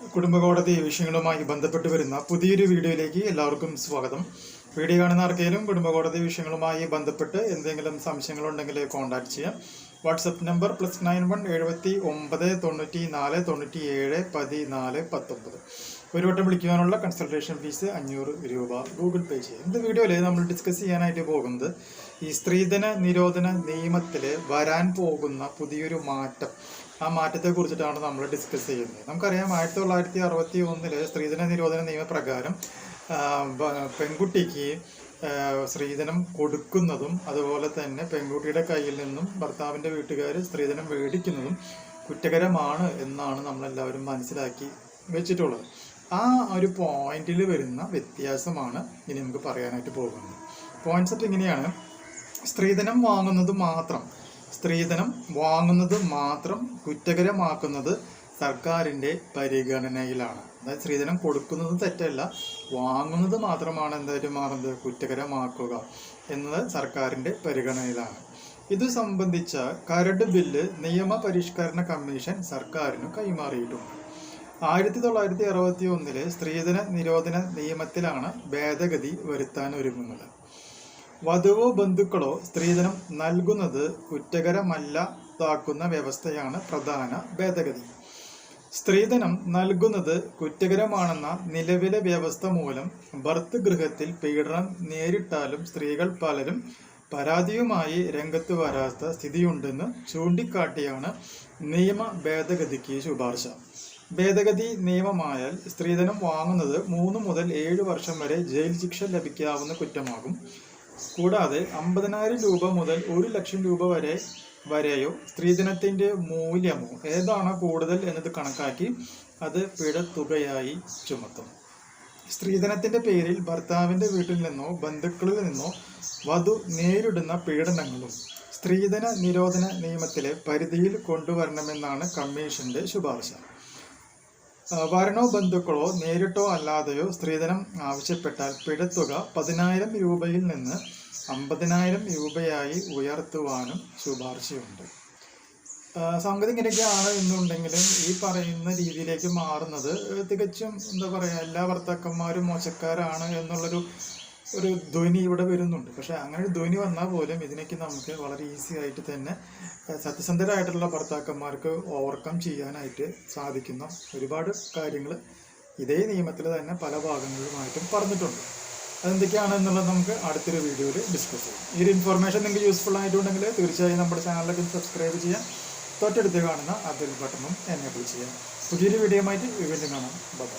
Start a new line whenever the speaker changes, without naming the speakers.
കുടുംബകോടതി വിഷയങ്ങളുമായി ബന്ധപ്പെട്ട് വരുന്ന പുതിയൊരു വീഡിയോയിലേക്ക് എല്ലാവർക്കും സ്വാഗതം. വീഡിയോ കാണുന്ന ആർക്കെങ്കിലും കുടുംബകോടതി വിഷയങ്ങളുമായി ബന്ധപ്പെട്ട് എന്തെങ്കിലും സംശയങ്ങളുണ്ടെങ്കിൽ കോൺടാക്ട് ചെയ്യാം. WhatsApp number plus nine one എഴുപത്തി ഒമ്പത് തൊണ്ണൂറ്റി നാല് തൊണ്ണൂറ്റി ഏഴ് പതിനാല് പത്തൊമ്പത്. ഒരു വട്ടം വിളിക്കുവാനുള്ള കൺസൾട്ടേഷൻ ഫീസ് അഞ്ഞൂറ് രൂപ ഗൂഗിൾ പേ ചെയ്യാം. ഇന്ന് വീഡിയോയിൽ നമ്മൾ ഡിസ്കസ് ചെയ്യാനായിട്ട് പോകുന്നത് ഈ സ്ത്രീധന നിരോധന നിയമത്തിൽ വരാൻ പോകുന്ന പുതിയൊരു മാറ്റം. ആ മാറ്റത്തെ കുറിച്ചിട്ടാണ് നമ്മൾ ഡിസ്കസ് ചെയ്യുന്നത്. നമുക്കറിയാം ആയിരത്തി തൊള്ളായിരത്തി അറുപത്തി ഒന്നിൽ സ്ത്രീധന നിരോധന നിയമപ്രകാരം പെൺകുട്ടിക്ക് സ്ത്രീധനം കൊടുക്കുന്നതും അതുപോലെ തന്നെ പെൺകുട്ടിയുടെ കയ്യിൽ നിന്നും ഭർത്താവിന്റെ വീട്ടുകാർ സ്ത്രീധനം മേടിക്കുന്നതും കുറ്റകരമാണ് എന്നാണ് നമ്മളെല്ലാവരും മനസ്സിലാക്കി വെച്ചിട്ടുള്ളത്. ആ ഒരു പോയിന്റിൽ വരുന്ന വ്യത്യാസമാണ് ഇനി നമുക്ക് പറയാനായിട്ട് പോകുന്നത്. പോയിന്റ്സ് ഇങ്ങനെയാണ്. സ്ത്രീധനം വാങ്ങുന്നത് മാത്രം സ്ത്രീധനം വാങ്ങുന്നത് മാത്രം കുറ്റകരമാക്കുന്നത് സർക്കാരിന്റെ പരിഗണനയിലാണ്. അതായത് സ്ത്രീധനം കൊടുക്കുന്നത് തെറ്റല്ല വാങ്ങുന്നത് മാത്രമാണ് എന്തായാലും മാറുന്നത് കുറ്റകരമാക്കുക എന്നത് സർക്കാരിന്റെ പരിഗണനയിലാണ്. ഇത് സംബന്ധിച്ച കരട് ബില്ല് നിയമപരിഷ്കരണ കമ്മീഷൻ സർക്കാരിന് കൈമാറിയിട്ടുണ്ട്. ആയിരത്തി തൊള്ളായിരത്തി അറുപത്തി ഒന്നിലെ സ്ത്രീധന നിരോധന നിയമത്തിലാണ് ഭേദഗതി വരുത്താൻ ഒരുങ്ങുന്നത്. വധുവോ ബന്ധുക്കളോ സ്ത്രീധനം നൽകുന്നത് കുറ്റകരമല്ലാതാക്കുന്ന വ്യവസ്ഥയാണ് പ്രധാന ഭേദഗതി. സ്ത്രീധനം നൽകുന്നത് കുറ്റകരമാണെന്ന നിലവിലെ വ്യവസ്ഥ മൂലം ഭർത്തൃഗൃഹത്തിൽ പീഡനം നേരിട്ടാലും സ്ത്രീകൾ പലരും പരാതിയുമായി രംഗത്ത് വരാത്ത സ്ഥിതിയുണ്ടെന്ന് ചൂണ്ടിക്കാട്ടിയാണ് നിയമ ഭേദഗതിക്ക് ശുപാർശ. ഭേദഗതി നിയമമായാൽ സ്ത്രീധനം വാങ്ങുന്നത് മൂന്ന് മുതൽ ഏഴ് വർഷം വരെ ജയിൽ ശിക്ഷ ലഭിക്കാവുന്ന കുറ്റമാകും. കൂടാതെ അമ്പതിനായിരം രൂപ മുതൽ ഒരു ലക്ഷം രൂപ വരെ വരെയോ സ്ത്രീധനത്തിന്റെ മൂല്യമോ ഏതാണ് കൂടുതൽ എന്നത് കണക്കാക്കി അത് പിഴത്തുകയായി ചുമത്തും. സ്ത്രീധനത്തിന്റെ പേരിൽ ഭർത്താവിന്റെ വീട്ടിൽ നിന്നോ ബന്ധുക്കളിൽ നിന്നോ വധു നേരിടുന്ന പീഡനങ്ങളും സ്ത്രീധന നിരോധന നിയമത്തിലെ പരിധിയിൽ കൊണ്ടുവരണമെന്നാണ് കമ്മീഷന്റെ ശുപാർശ. വരണോ ബന്ധുക്കളോ നേരിട്ടോ അല്ലാതെയോ സ്ത്രീധനം ആവശ്യപ്പെട്ടാൽ പിഴത്തുക പതിനായിരം രൂപയിൽ നിന്ന് അമ്പതിനായിരം രൂപയായി ഉയർത്തുവാനും ശുപാർശയുണ്ട്. സംഗതി ഇങ്ങനെയൊക്കെയാണ് എന്നുണ്ടെങ്കിലും ഈ പറയുന്ന രീതിയിലേക്ക് മാറുന്നത്. തികച്ചും എന്താ പറയുക എല്ലാ ഭർത്താക്കന്മാരും മോശക്കാരാണ് എന്നുള്ളൊരു ഒരു ധ്വനി ഇവിടെ വരുന്നുണ്ട്. പക്ഷെ അങ്ങനെ ഒരു ധ്വനി വന്നാൽ പോലും ഇതിനൊക്കെ നമുക്ക് വളരെ ഈസി ആയിട്ട് തന്നെ സത്യസന്ധരായിട്ടുള്ള ഭർത്താക്കന്മാർക്ക് ഓവർകം ചെയ്യാനായിട്ട് സാധിക്കുന്ന ഒരുപാട് കാര്യങ്ങൾ ഇതേ നിയമത്തിൽ തന്നെ പല ഭാഗങ്ങളിലുമായിട്ടും പറഞ്ഞിട്ടുണ്ട്. അതെന്തൊക്കെയാണ് എന്നുള്ളത് നമുക്ക് അടുത്തൊരു വീഡിയോയിൽ ഡിസ്കസ് ചെയ്യാം. ഈ ഒരു ഇൻഫർമേഷൻ നിങ്ങൾക്ക് യൂസ്ഫുൾ ആയിട്ടുണ്ടെങ്കിൽ തീർച്ചയായും നമ്മുടെ ചാനലിലേക്ക് സബ്സ്ക്രൈബ് ചെയ്യാം. തൊട്ടടുത്ത് കാണുന്ന അതിൽ ബട്ടണും എനേബിൾ ചെയ്യാം. പുതിയൊരു വീഡിയോ ആയിട്ട് വീണ്ടും കാണാം. ബൈ